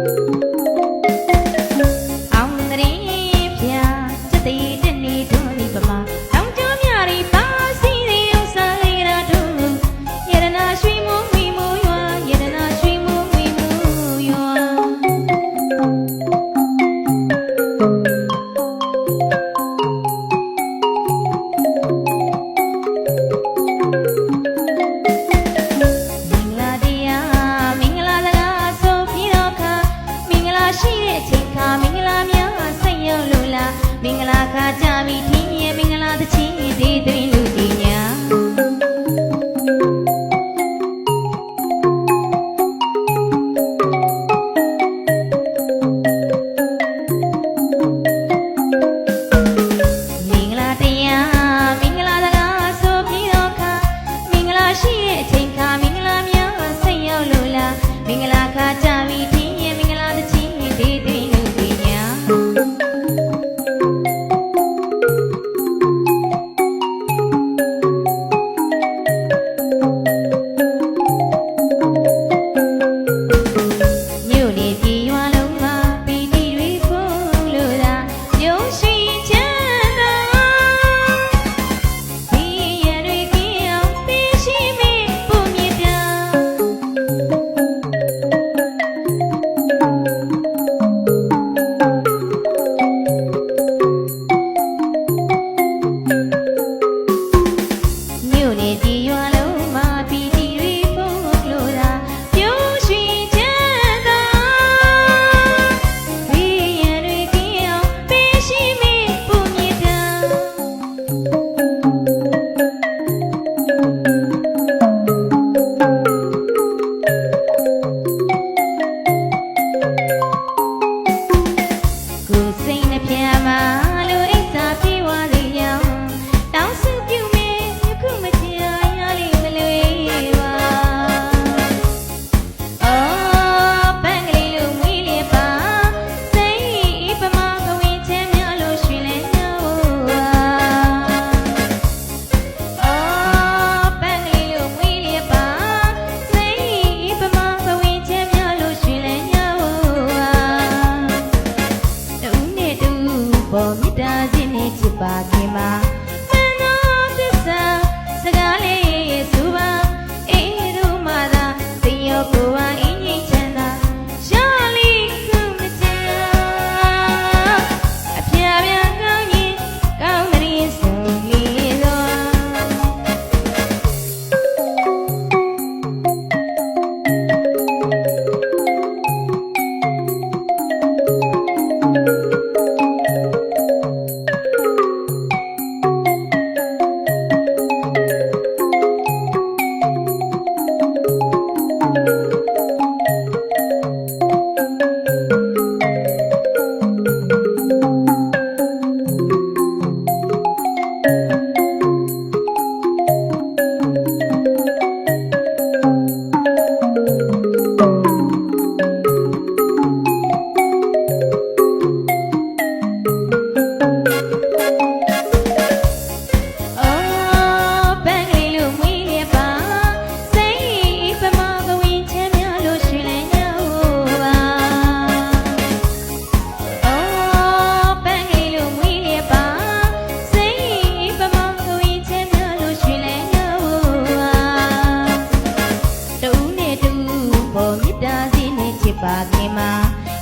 Música ဘောမိသားချင်းနဲ့ချစ်ပါခင်ပါမှန်တော့သစ္စာစကားလေးရဲ့သူပါအေးတို့မှသာသင်ရောကိုယ်ပါ ¡Gracias!